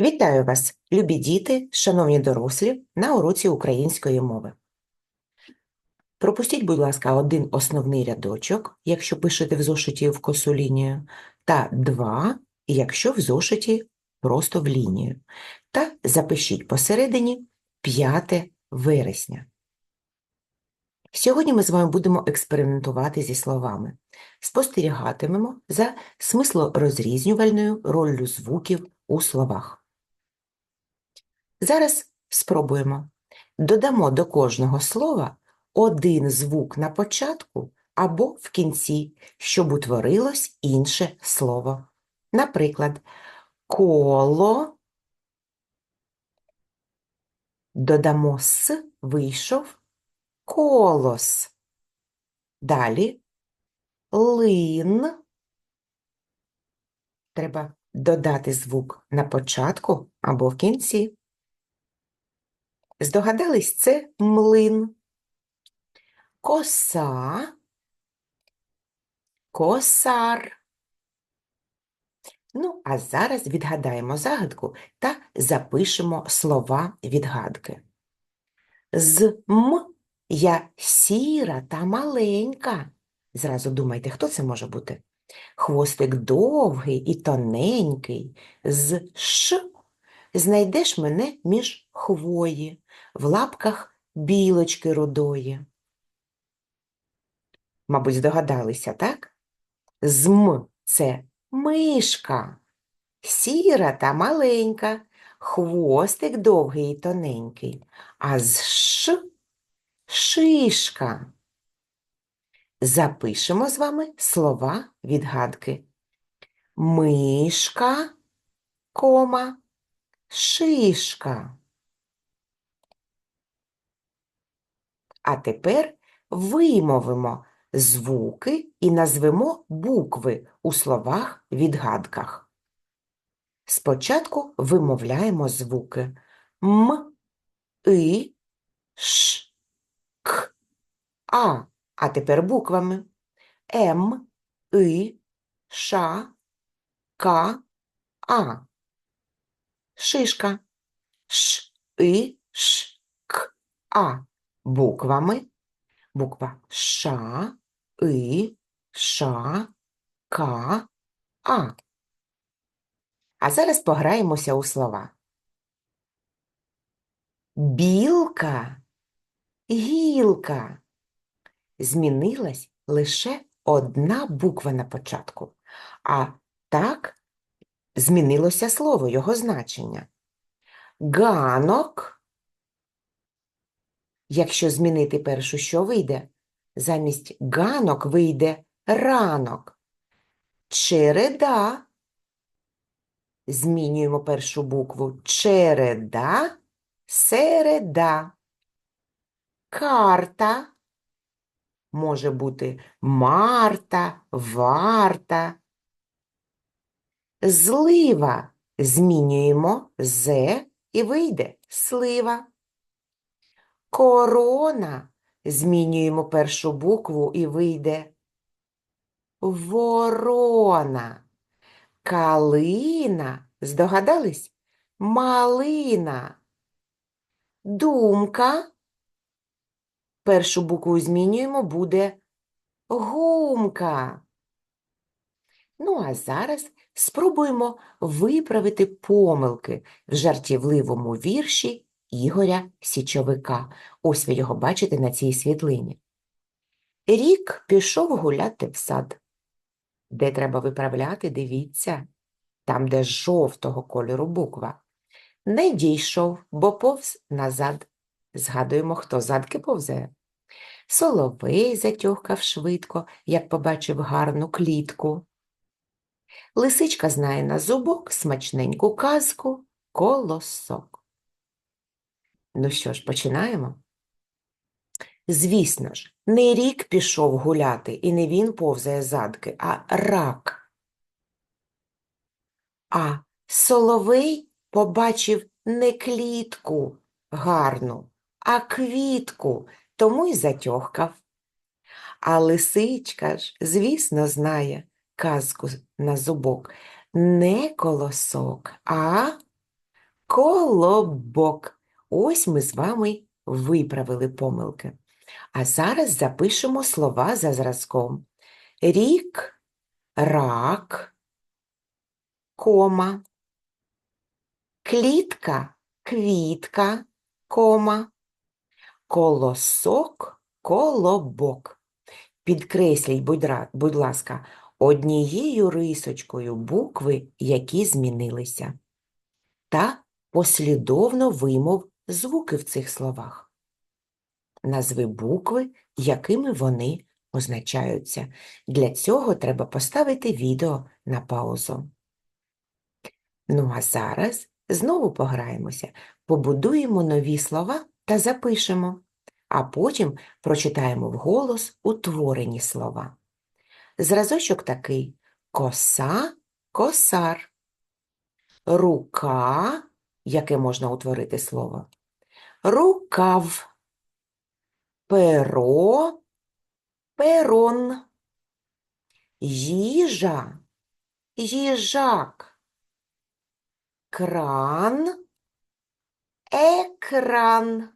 Вітаю вас, любі діти, шановні дорослі, на уроці української мови. Пропустіть, будь ласка, один основний рядочок, якщо пишете в зошиті в косу лінію, та два, якщо в зошиті просто в лінію. Та запишіть посередині 5 вересня. Сьогодні ми з вами будемо експериментувати зі словами. Спостерігатимемо за смислорозрізнювальною роллю звуків у словах. Зараз спробуємо. Додамо до кожного слова один звук на початку або в кінці, щоб утворилось інше слово. Наприклад, коло додамо с, вийшов колос. Далі лин. Треба додати звук на початку або в кінці. Здогадались, це млин. Коса, косар. Ну, а зараз відгадаємо загадку та запишемо слова відгадки. З м я сіра та маленька. Зразу думайте, хто це може бути? Хвостик довгий і тоненький. З ш знайдеш мене між хвої, в лапках білочки рудої. Мабуть, здогадалися, так? Зм це мишка, сіра та маленька, хвостик довгий і тоненький, а з ш шишка. Запишемо з вами слова відгадки. Мишка, кома, шишка. А тепер вимовимо звуки і назвемо букви у словах-відгадках. Спочатку вимовляємо звуки М, И, Ш, К, А. А тепер буквами М, И, Ш, К, А. Шишка. Ш, И, Ш, К, А. Буквами. Буква Ш, И, Ш, К, А. А зараз пограємося у слова. Білка, гілка. Змінилась лише одна буква на початку, а так змінилося слово, його значення. Ганок, якщо змінити першу, що вийде? Замість ганок вийде ранок. Череда. Змінюємо першу букву. Череда, середа. Карта може бути Марта, варта. Злива змінюємо з і вийде слива. Корона змінюємо першу букву і вийде ворона. Калина, здогадались? Малина. Думка. Першу букву змінюємо, буде гумка. Ну, а зараз спробуємо виправити помилки в жартівливому вірші Ігоря Січовика. Ось ви його бачите на цій світлині. Рік пішов гуляти в сад. Де треба виправляти, дивіться, там, де жовтого кольору буква. Не дійшов, бо повз назад. Згадуємо, хто задки повзе. Соловей затьохкав швидко, як побачив гарну клітку. Лисичка знає на зубок смачненьку казку колосок. Ну що ж, починаємо? Звісно ж, не рік пішов гуляти, і не він повзає задки, а рак. А соловей побачив не клітку гарну, а квітку, тому й затьохкав. А лисичка ж, звісно, знає казку на зубок. Не колосок, а Колобок. Ось ми з вами виправили помилки. А зараз запишемо слова за зразком. Рік, рак, кома. Клітка, квітка, кома. Колосок, колобок. Підкресліть, будь, ласка, однією рисочкою букви, які змінилися. Та послідовно вимов звуки в цих словах. Назви букви, якими вони означаються. Для цього треба поставити відео на паузу. Ну а зараз знову пограємося, побудуємо нові слова та запишемо, а потім прочитаємо вголос утворені слова. Зразочок такий коса, косар, рука, яке можна утворити слово, рукав, перо, перон, їжа, їжак, кран, екран.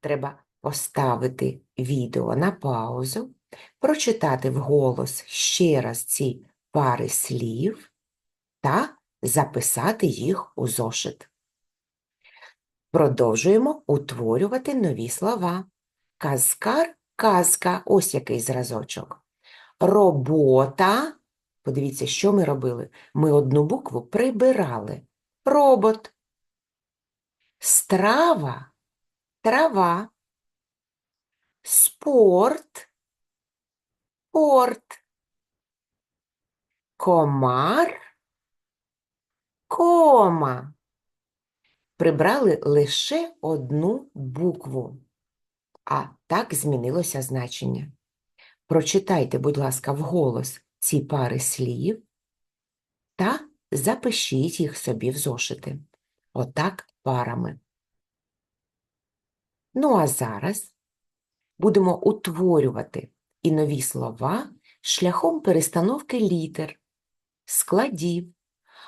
Треба поставити відео на паузу, прочитати вголос ще раз ці пари слів та записати їх у зошит. Продовжуємо утворювати нові слова. Казкар, казка, ось який зразочок. Робота. Подивіться, що ми робили. Ми одну букву прибирали. Робот. Страва, трава. Спорт, порт. Комар, кома. Прибрали лише одну букву, а так змінилося значення. Прочитайте, будь ласка, вголос ці пари слів та запишіть їх собі в зошити. Отак парами. Ну а зараз будемо утворювати і нові слова шляхом перестановки літер, складів,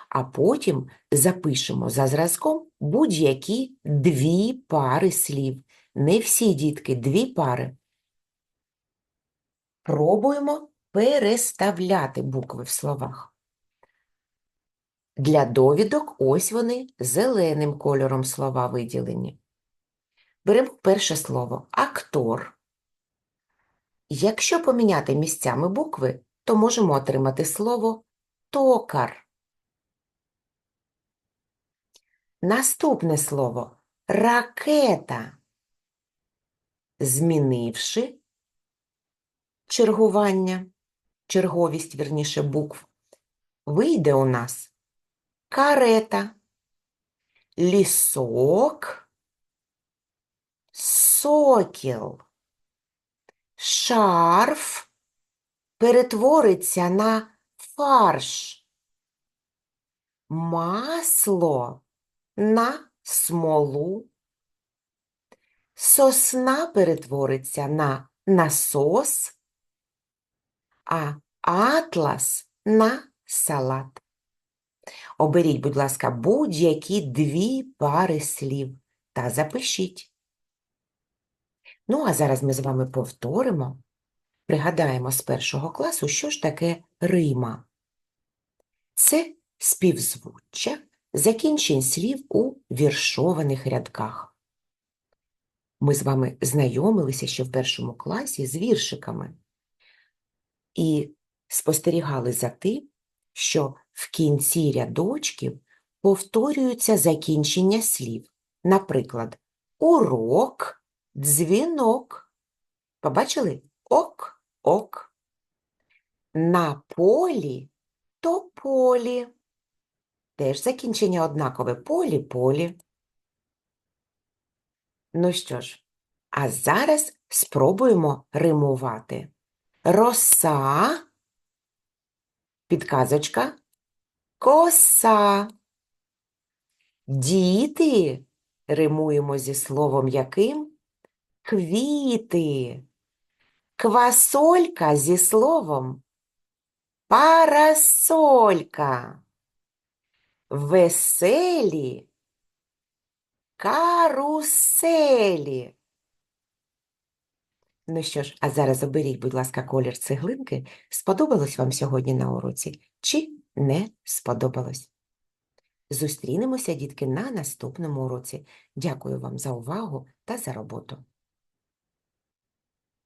а потім запишемо за зразком будь-які дві пари слів. Не всі дітки, дві пари. Пробуємо переставляти букви в словах. Для довідок ось вони зеленим кольором слова виділені. Беремо перше слово актор. Якщо поміняти місцями букви, то можемо отримати слово токар. Наступне слово ракета. Змінивши чергування, черговість, вірніше, букв, вийде у нас карета, лісок, сокіл, шарф перетвориться на фарш, масло на смолу, сосна перетвориться на насос, а атлас на салат. Оберіть, будь ласка, будь-які дві пари слів та запишіть. Ну, а зараз ми з вами повторимо, пригадаємо з першого класу, що ж таке рима. Це співзвуччя закінчень слів у віршованих рядках. Ми з вами знайомилися ще в першому класі з віршиками і спостерігали за тим, що в кінці рядочків повторюються закінчення слів. Наприклад, урок, дзвінок. Побачили? Ок, ок. На полі тополі. Теж закінчення однакове полі, полі. Ну що ж, а зараз спробуємо римувати. Роса, підказочка, коса. Діти римуємо зі словом яким? Квіти. Квасолька зі словом парасолька. Веселі каруселі. Ну що ж, а зараз оберіть, будь ласка, колір цеглинки. Сподобалось вам сьогодні на уроці чи не сподобалось? Зустрінемося, дітки, на наступному уроці. Дякую вам за увагу та за роботу.